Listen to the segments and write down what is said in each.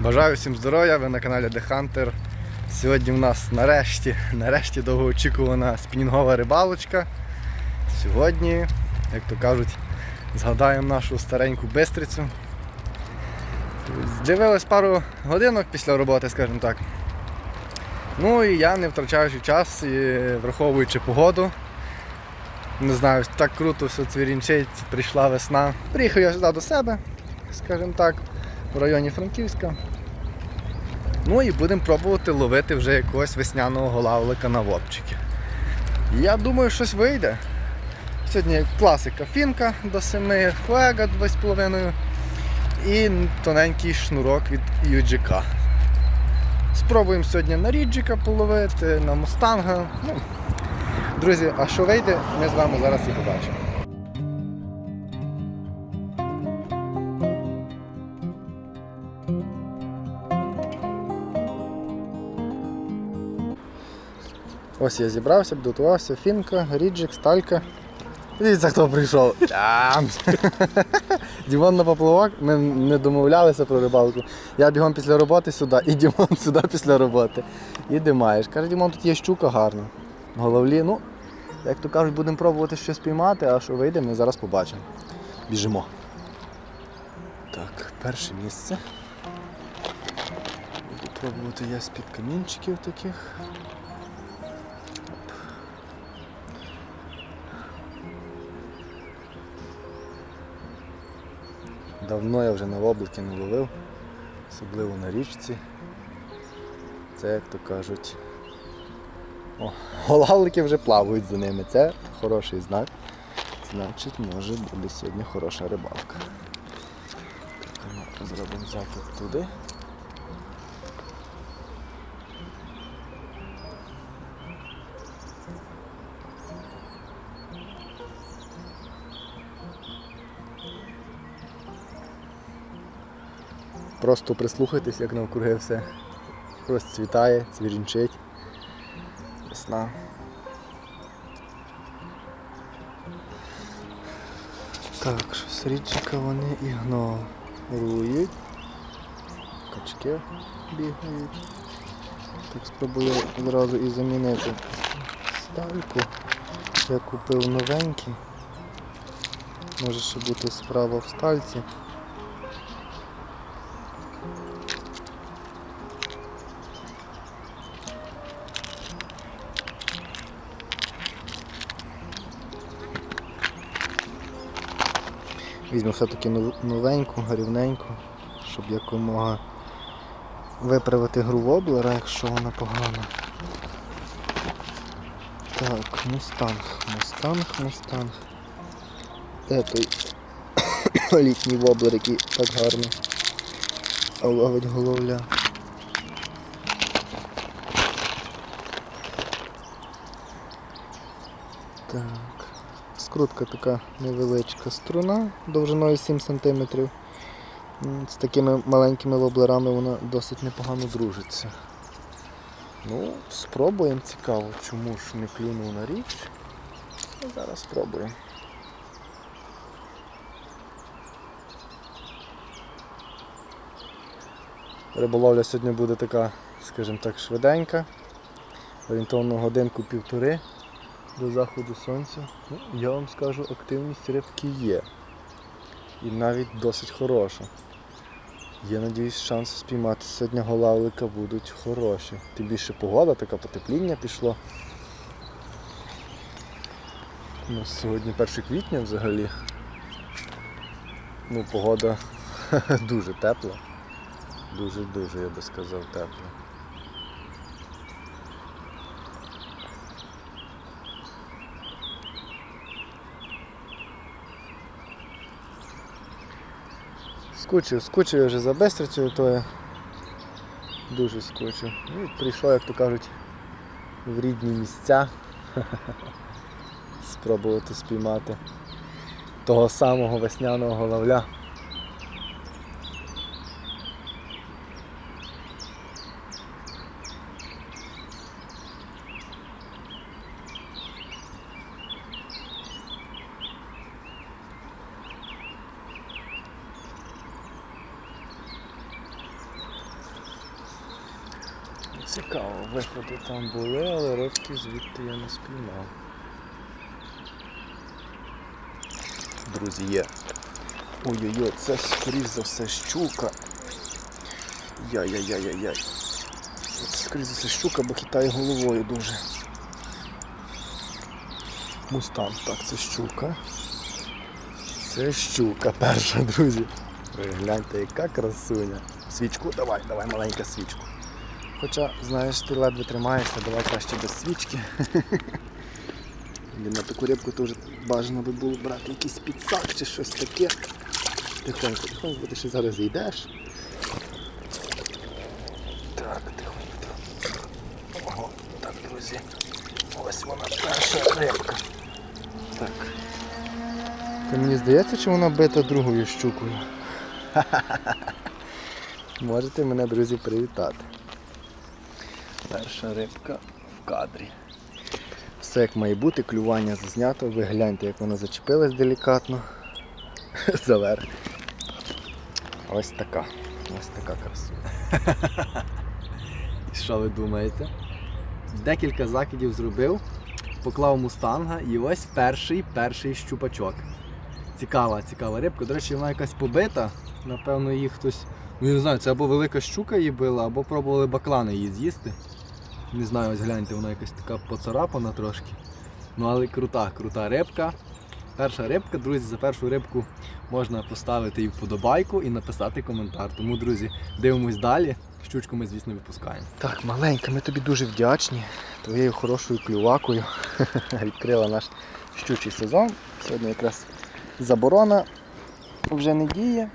Бажаю всім здоров'я, ви на каналі The Hunter. Сьогодні в нас нарешті, нарешті довгоочікувана спінінгова рибалочка. Сьогодні, як то кажуть, згадаємо нашу стареньку бистрицю. Дивились пару годинок після роботи, скажімо так. Ну і я, не втрачаючи час і враховуючи погоду. Не знаю, так круто все цвірінчить, прийшла весна. Приїхав я сюди до себе, скажімо так, в районі Франківська. Ну і будемо пробувати ловити вже якогось весняного голавлика на вопчики. Я думаю, щось вийде. Сьогодні класика фінка до 7, флега 2,5 і тоненький шнурок від UGK. Спробуємо сьогодні на ріджика половити, на мустанга. Ну, друзі, а що вийде, ми з вами зараз і побачимо. Ось я зібрався, підготувався, фінка, ріджик, сталька. Дивіться, хто прийшов. Там. Дімон на поплавок, ми не домовлялися про рибалку. Я бігом після роботи сюди і Дімон сюди після роботи. І димаєш. Каже, Дімон, тут є щука гарна. Головлі, ну, як то кажуть, будемо пробувати щось піймати, а що вийде, ми зараз побачимо. Біжимо. Так, перше місце. Буду пробувати я з-під камінчиків таких. Давно я вже на воблики не ловив, особливо на річці. Це, як то кажуть, о, голавлики вже плавають за ними. Це хороший знак. Значить, може буде сьогодні хороша рибалка. Так, ми зробимо закид туди. Просто прислухайтесь, як навкруги все розцвітає, цвірінчить. Весна. Так, щось річка вони ігнорують. Качки бігають. Так спробую одразу і замінити стальку. Я купив новенький. Може ще бути справа в стальці. Візьму все-таки новеньку, рівненьку, щоб якомога виправити гру воблера, якщо вона погана. Так, мустанг, мустанг, мустанг. Де той літній воблер, який так гарно ловить головля. Скрутка така невеличка струна довжиною 7 см. З такими маленькими воблерами вона досить непогано дружиться. Ну, спробуємо цікаво, чому ж не клюнув на річ. Зараз спробуємо. Риболовля сьогодні буде така, скажімо так, швиденька. Орієнтовно годинку-півтори до заходу сонця. Ну, я вам скажу, активність рибки є. І навіть досить хороша. Є, надіюсь, шанси спіймати сьогодні голавлика будуть хороші. Тим більше погода, така потепління пішло. У сьогодні 1 квітня взагалі. Ну, погода дуже тепла. Дуже-дуже, я би сказав, тепла. Скучив, скучив вже за Бестрицею, то я дуже скучив. Ну, і прийшов, як то кажуть, в рідні місця спробувати спіймати того самого весняного головля. Цікаво, виходи там були, але рибки звідти я не спіймав. Друзі, є. Ой-ой-ой, це скоріш за все щука. Яй-яй-яй-яй-яй. Скоріш за все щука, бо хитає головою дуже. Мустан, так, це щука. Це щука перша, друзі. Ви гляньте, яка красуня. Свічку давай, давай, маленька свічку. Хоча, знаєш, ти ледве тримаєшся, давай краще без свічки. На таку рибку теж бажано би було брати якийсь підсак чи щось таке. Тихонько, тихонько, ти ще зараз зійдеш. Так, тихонько. Ого, так, друзі. Ось вона перша рибка. Так. Ти мені здається, чи вона бита другою щукою? Можете мене, друзі, привітати. Перша рибка в кадрі. Все як має бути, клювання зазнято. Ви гляньте, як вона зачепилась делікатно. Заверх. Ось така. Ось така красуня. І що ви думаєте? Декілька закидів зробив, поклав мустанга і ось перший перший щупачок. Цікава, цікава рибка. До речі, вона якась побита. Напевно, її хтось. Ну я не знаю, це або велика щука її била, або пробували баклани її з'їсти. Не знаю, ось гляньте, вона якась така поцарапана трошки. Ну але крута, крута рибка. Перша рибка, друзі, за першу рибку можна поставити і вподобайку, і написати коментар. Тому, друзі, дивимось далі. Щучку ми, звісно, випускаємо. Так, маленька, ми тобі дуже вдячні. Твоєю хорошою клювакою відкрила наш щучий сезон. Сьогодні якраз заборона вже не діє.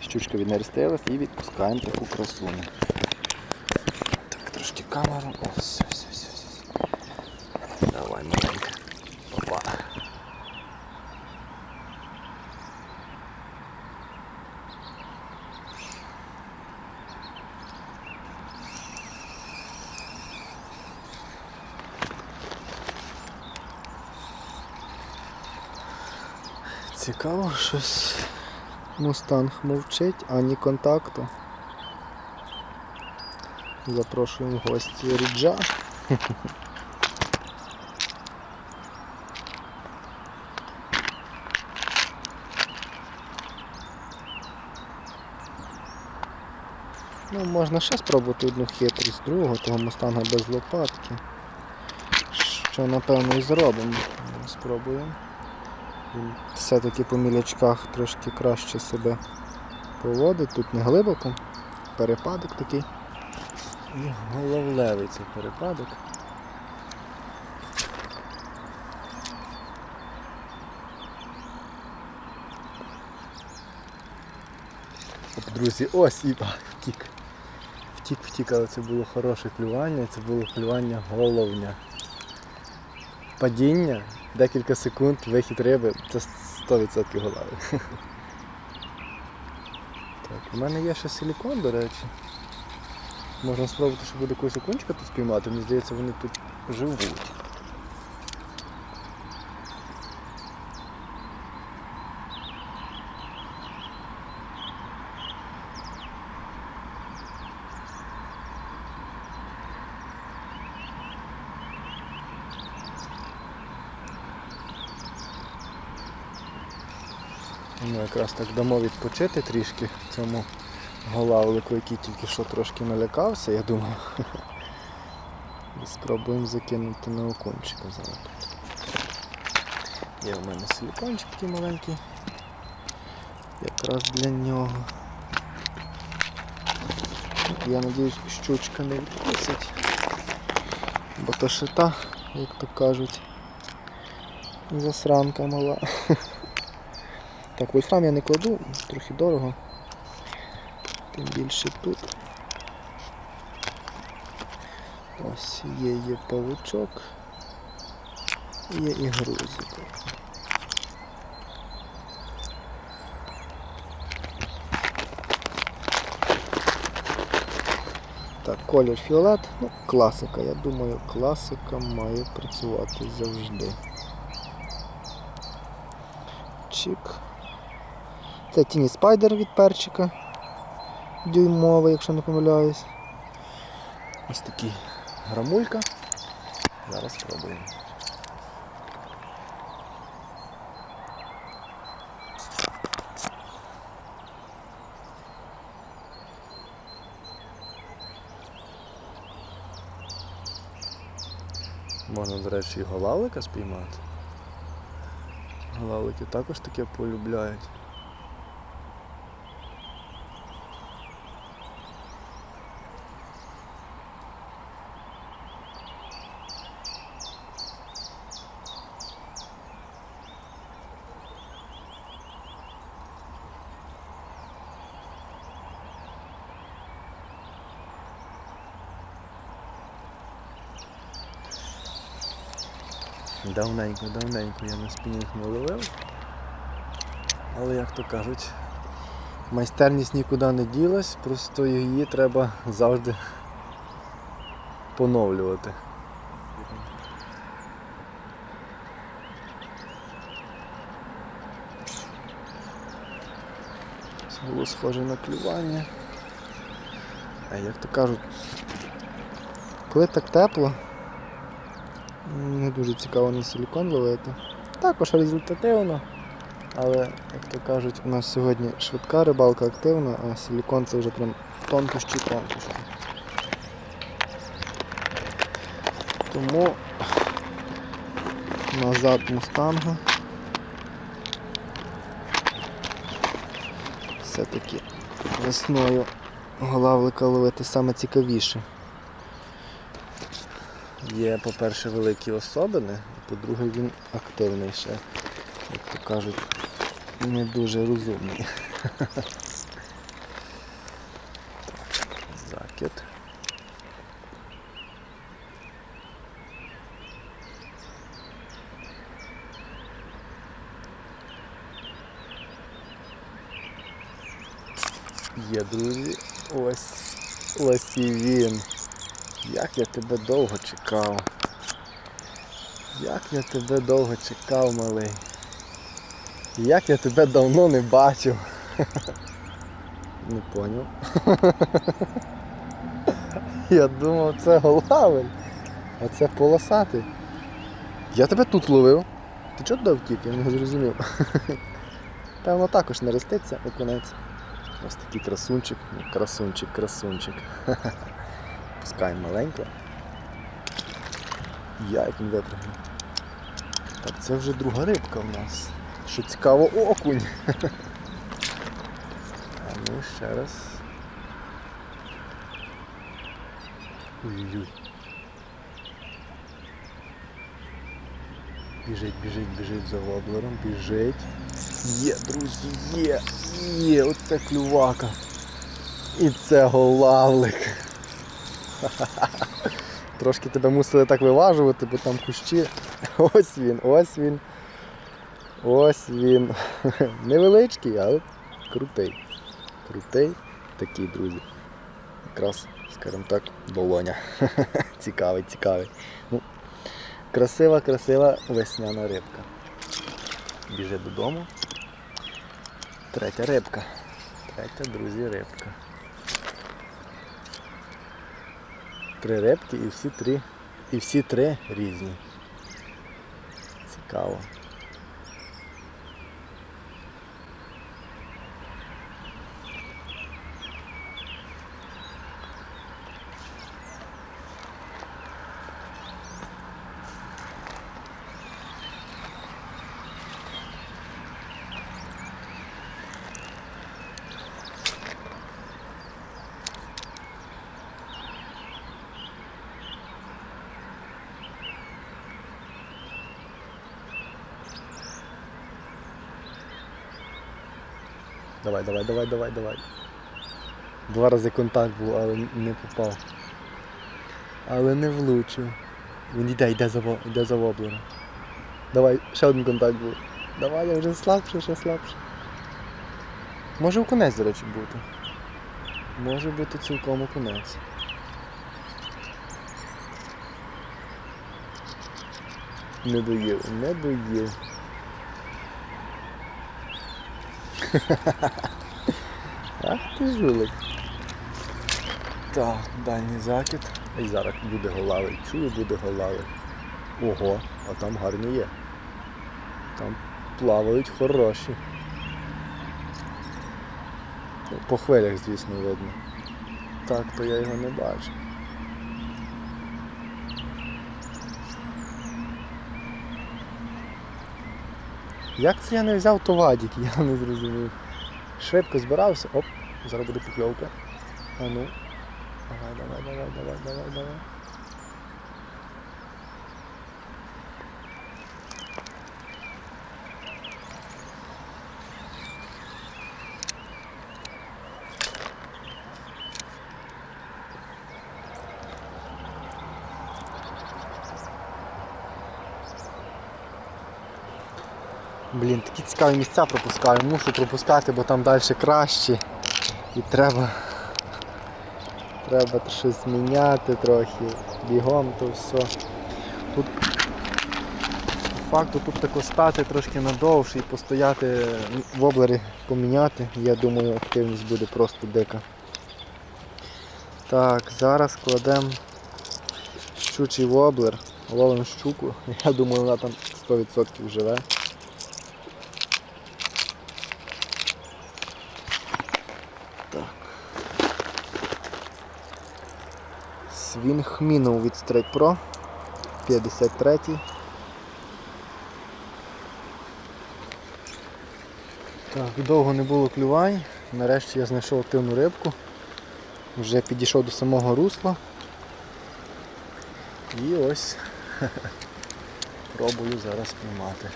Щучка віднерестилась і відпускаємо таку красуню. Камеру. Ось, все, все, все, все. Давай, маленька. Опа. Цікаво, щось Мустанг мовчить, ані контакту. Запрошуємо в гості Ріджа. Ну, можна ще спробувати одну хитрість другого, того мустанга без лопатки. Що напевно і зробимо. Спробуємо. Все-таки по мілячках трошки краще себе поводить. Тут не глибоко. Перепадок такий. І головлевий цей перепадок. Оп, Друзі, ось і втік. Втік, втік, але це було хороше клювання, це було клювання головня. Падіння, декілька секунд, вихід риби, це 100% голави. Так, у мене є ще силікон, до речі. Можна спробувати, щоб буде якогось окунчика тут спіймати, мені здається, вони тут живуть. Ну, якраз так дамо відпочити трішки цьому голавлику, який тільки що трошки налякався, я думаю. Спробуємо закинути на окунчика зараз. Є в мене силікончик такий маленький. Якраз для нього. Я надіюсь, щучка не відкусить. Бо то шита, як то кажуть. Засранка мала. Так, вольфрам я не кладу, трохи дорого. Тим більше тут. Ось є є павучок. Є і грузик. Так, колір фіолет, ну, класика. Я думаю, класика має працювати завжди. Чик. Це тіні спайдер від перчика. Дюймовий, якщо не помиляюсь. Ось такий грамулька. Зараз спробуємо. Можна, до речі, і голавлика спіймати. Голавлики також таке полюбляють. Давненько, давненько я на спінінг не ловив. Але як то кажуть, майстерність нікуди не ділась, просто її треба завжди поновлювати. Було схоже на клювання. А як то кажуть, коли так тепло, не дуже цікаво на силікон ловити. Також результативно. Але, як то кажуть, у нас сьогодні швидка рибалка активна, а силікон це вже прям тонкощі тонкощі. Тому назад мустанга. Все-таки весною голавлика ловити саме цікавіше. Є, по-перше, великі особини, а по-друге, він активний ще, як то кажуть, не дуже розумний. Закид. Є, друзі, ось, ось і він. Як я тебе довго чекав. Як я тебе довго чекав, малий. Як я тебе давно не бачив. Не поняв. Я думав це голавель, а це полосатий. Я тебе тут ловив. Ти чого туди втік? Я не зрозумів. Певно також не роститься окунець. Ось такий красунчик. Ну, Красунчик, красунчик. Пускаємо маленько. Я як він випрыгнув. Так, це вже друга рибка в нас. Що цікаво, окунь. А ну ще раз. Ой-ой-ой. Біжить, біжить, біжить за воблером, біжить. Є, друзі, є, є, оце клювака. І це голавлик. Трошки тебе мусили так виважувати, бо там кущі. Ось він, ось він. Ось він. Невеличкий, але крутий. Крутий такий, друзі. Якраз, скажімо так, долоня. цікавий, цікавий. Ну, красива, красива весняна рибка. Біжи додому. Третя рибка. Третя, друзі, рибка. Три рибки і всі три. І всі три різні. Цікаво. Давай, давай, давай, давай, давай. Два рази контакт був, але не попав. Але не влучив. Він йде, йде за, йде за воблером. Давай, ще один контакт був. Давай, я вже слабше, ще слабше. Може окунець, до речі, бути. Може бути цілком окунець. Не доїв, не доїв. Ах ти жулик. Так, дальній закид. І зараз буде голавий. Чую, буде голавий. Ого, а там гарні є. Там плавають хороші. Ну, По хвилях, звісно, видно. Так, то я його не бачу. Як це я не взяв товадік, я не зрозумів. Швидко збирався. Оп, зараз буде покльовка. А ну. Давай, давай, давай, давай, давай, давай. Блін, такі цікаві місця пропускаю, мушу пропускати, бо там далі краще. І треба. Треба щось міняти трохи. Бігом то все. Тут по факту тут тако стати трошки надовше і постояти воблери поміняти. Я думаю, активність буде просто дика. Так, зараз кладемо щучий воблер, ловимо щуку. Я думаю, вона там 100% живе. Свінхмінов від Strike Pro 53. Так, довго не було клювань. Нарешті я знайшов активну рибку. Вже підійшов до самого русла. І ось пробую зараз піймати.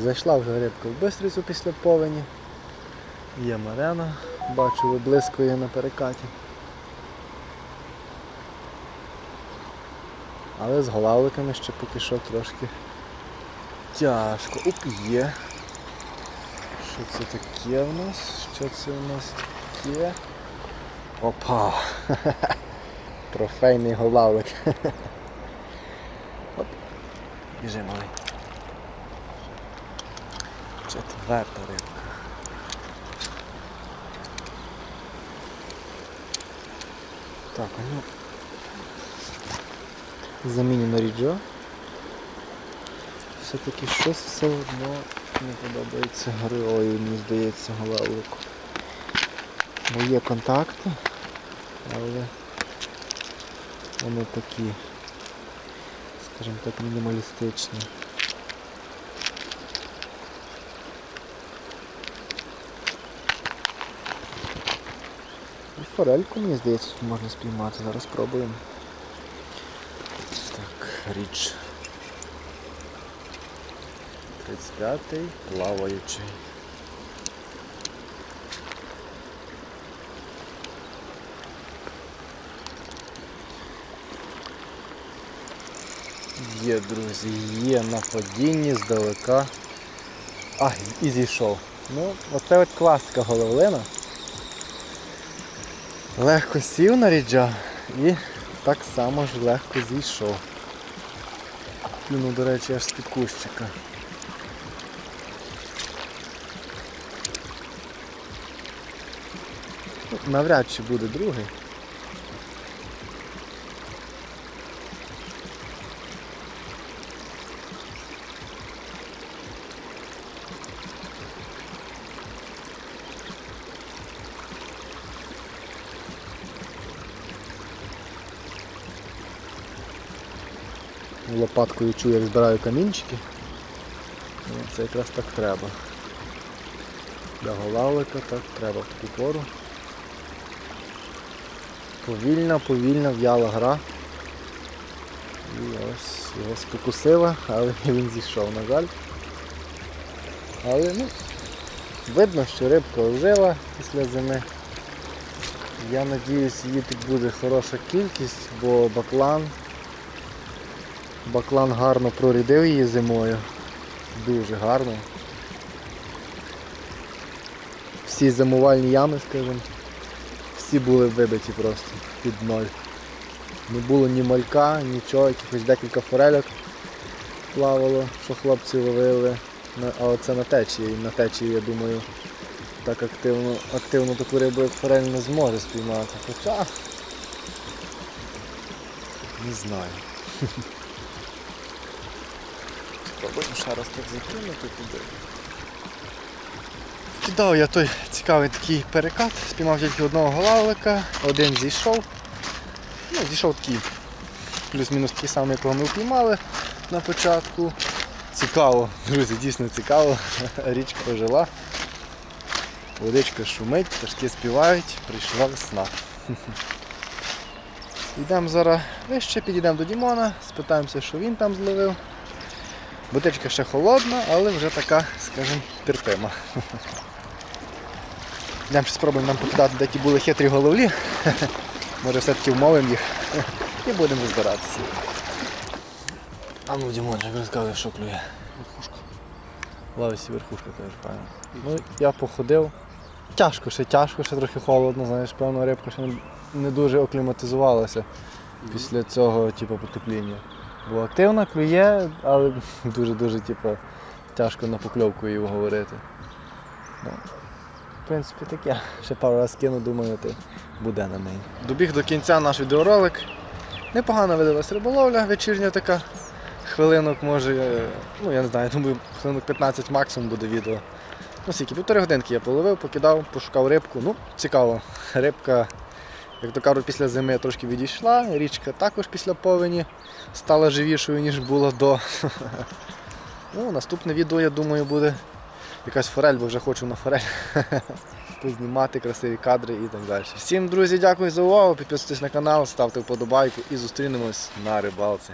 Зайшла вже рибка в бистрицю після повені. Є марена, бачу, виблискує на перекаті. Але з голавликами ще поки що трошки тяжко. Оп, є. Що це таке в нас? Що це у нас таке? Опа! Трофейний голавлик. Оп. Біжи малий. Четверта рибка. Так, ну. Заміню на ріджо. Все-таки щось все одно не подобається герою, мені здається, голавлику. Бо є контакти, але вони такі, скажімо так, мінімалістичні. Форельку, мені здається, можна спіймати. Зараз спробуємо. Так, річ. 35-й, плаваючий. Є, друзі, є на падінні здалека. А, і зійшов. Ну, оце от класика головлина. Легко сів на ріджа і так само ж легко зійшов. Ну до речі, аж з-під кущика. Ну, Навряд чи буде другий. Лопаткою чую, як збираю камінчики. Ну, Це якраз так треба. Для голавлика так треба в таку пору. Повільна, повільна в'яла гра. І ось його спокусила, але він зійшов, на жаль. Але ну, видно, що рибка ожила після зими. Я сподіваюся, її тут буде хороша кількість, бо баклан Баклан гарно прорядив її зимою. Дуже гарно. Всі зимувальні ями, скажімо, всі були вибиті просто під ноль. Не було ні малька, нічого, якихось декілька форельок плавало, що хлопці ловили. На- А оце на течії. На течії, я думаю, так активно, активно таку рибу, як форель не зможе спіймати. Хоча. Не знаю. Спробуємо ще раз так закинути туди. Кидав я той цікавий такий перекат, спіймав тільки одного голавлика, один зійшов. Ну, зійшов такий плюс-мінус такий самий, якого ми впіймали на початку. Цікаво, друзі, дійсно цікаво. Річка ожила. Водичка шумить, пташки співають, прийшла весна. Йдемо зараз вище, підійдемо до Дімона, спитаємося, що він там зловив. Водичка ще холодна, але вже така, скажімо, терпима. Йдемо ще спробуємо нам покидати, де ті були хитрі головлі. Може все-таки вмовимо їх і будемо розбиратися. А ну, Дімончик, розказуй, що клює. Верхушка. Лависі верхушка, кажеш, правильно. Ну, я походив. Тяжко ще, тяжко, ще трохи холодно, знаєш, певно, рибка ще не- не дуже окліматизувалася після цього, типу, потепління. Бо активно клює, але дуже-дуже, типу, тяжко на покльовку її говорити. Ну, в принципі, таке. Ще пару разів кину, думаю, ти буде на неї. Добіг до кінця наш відеоролик. Непогано видалась риболовля, вечірня така. Хвилинок може, ну я не знаю, думаю, хвилинок 15 максимум буде відео. Ну скільки, півтори годинки я половив, покидав, пошукав рибку. Ну, цікаво. Рибка, як то кажуть, після зими трошки відійшла, річка також після повені стала живішою, ніж була до. Ну, наступне відео, я думаю, буде якась форель, бо вже хочу на форель. знімати красиві кадри і так далі. Всім, друзі, дякую за увагу. Підписуйтесь на канал, ставте вподобайку і зустрінемось на рибалці.